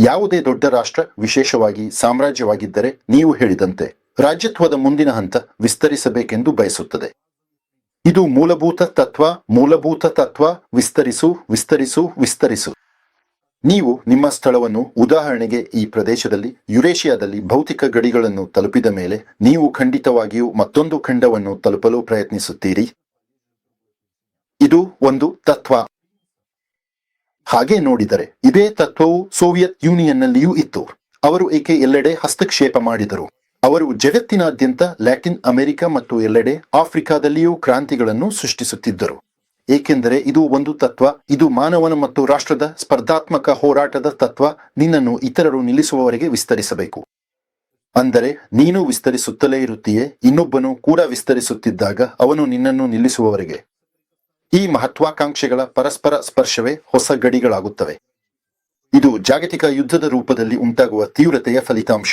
ಯಾವುದೇ ದೊಡ್ಡ ರಾಷ್ಟ್ರ ವಿಶೇಷವಾಗಿ ಸಾಮ್ರಾಜ್ಯವಾಗಿದ್ದರೆ ನೀವು ಹೇಳಿದಂತೆ ರಾಜ್ಯತ್ವದ ಮುಂದಿನ ಹಂತ ವಿಸ್ತರಿಸಬೇಕೆಂದು ಬಯಸುತ್ತದೆ. ಇದು ಮೂಲಭೂತ ತತ್ವ ಮೂಲಭೂತ ತತ್ವ, ವಿಸ್ತರಿಸು ವಿಸ್ತರಿಸು ವಿಸ್ತರಿಸು. ನೀವು ನಿಮ್ಮ ಸ್ಥಳವನ್ನು ಉದಾಹರಣೆಗೆ ಈ ಪ್ರದೇಶದಲ್ಲಿ, ಯುರೇಷಿಯಾದಲ್ಲಿ ಭೌತಿಕ ಗಡಿಗಳನ್ನು ತಲುಪಿದ ಮೇಲೆ ನೀವು ಖಂಡಿತವಾಗಿಯೂ ಮತ್ತೊಂದು ಖಂಡವನ್ನು ತಲುಪಲು ಪ್ರಯತ್ನಿಸುತ್ತೀರಿ. ಇದು ಒಂದು ತತ್ವ. ಹಾಗೆ ನೋಡಿದರೆ ಇದೇ ತತ್ವವು ಸೋವಿಯತ್ ಯೂನಿಯನ್ನಲ್ಲಿಯೂ ಇತ್ತು. ಅವರು ಏಕೆ ಎಲ್ಲೆಡೆ ಹಸ್ತಕ್ಷೇಪ ಮಾಡಿದರು? ಅವರು ಜಗತ್ತಿನಾದ್ಯಂತ ಲ್ಯಾಟಿನ್ ಅಮೆರಿಕ ಮತ್ತು ಎಲ್ಲೆಡೆ ಆಫ್ರಿಕಾದಲ್ಲಿಯೂ ಕ್ರಾಂತಿಗಳನ್ನು ಸೃಷ್ಟಿಸುತ್ತಿದ್ದರು. ಏಕೆಂದರೆ ಇದು ಒಂದು ತತ್ವ, ಇದು ಮಾನವನ ಮತ್ತು ರಾಷ್ಟ್ರದ ಸ್ಪರ್ಧಾತ್ಮಕ ಹೋರಾಟದ ತತ್ವ, ನಿನ್ನನ್ನು ಇತರರು ನಿಲ್ಲಿಸುವವರೆಗೆ ವಿಸ್ತರಿಸಬೇಕು. ಅಂದರೆ ನೀನು ವಿಸ್ತರಿಸುತ್ತಲೇ ಇರುತ್ತೀಯೇ, ಇನ್ನೊಬ್ಬನು ಕೂಡ ವಿಸ್ತರಿಸುತ್ತಿದ್ದಾಗ ಅವನು ನಿನ್ನನ್ನು ನಿಲ್ಲಿಸುವವರೆಗೆ. ಈ ಮಹತ್ವಾಕಾಂಕ್ಷೆಗಳ ಪರಸ್ಪರ ಸ್ಪರ್ಶವೇ ಹೊಸ ಗಡಿಗಳಾಗುತ್ತವೆ. ಇದು ಜಾಗತಿಕ ಯುದ್ಧದ ರೂಪದಲ್ಲಿ ಉಂಟಾಗುವ ತೀವ್ರತೆಯ ಫಲಿತಾಂಶ.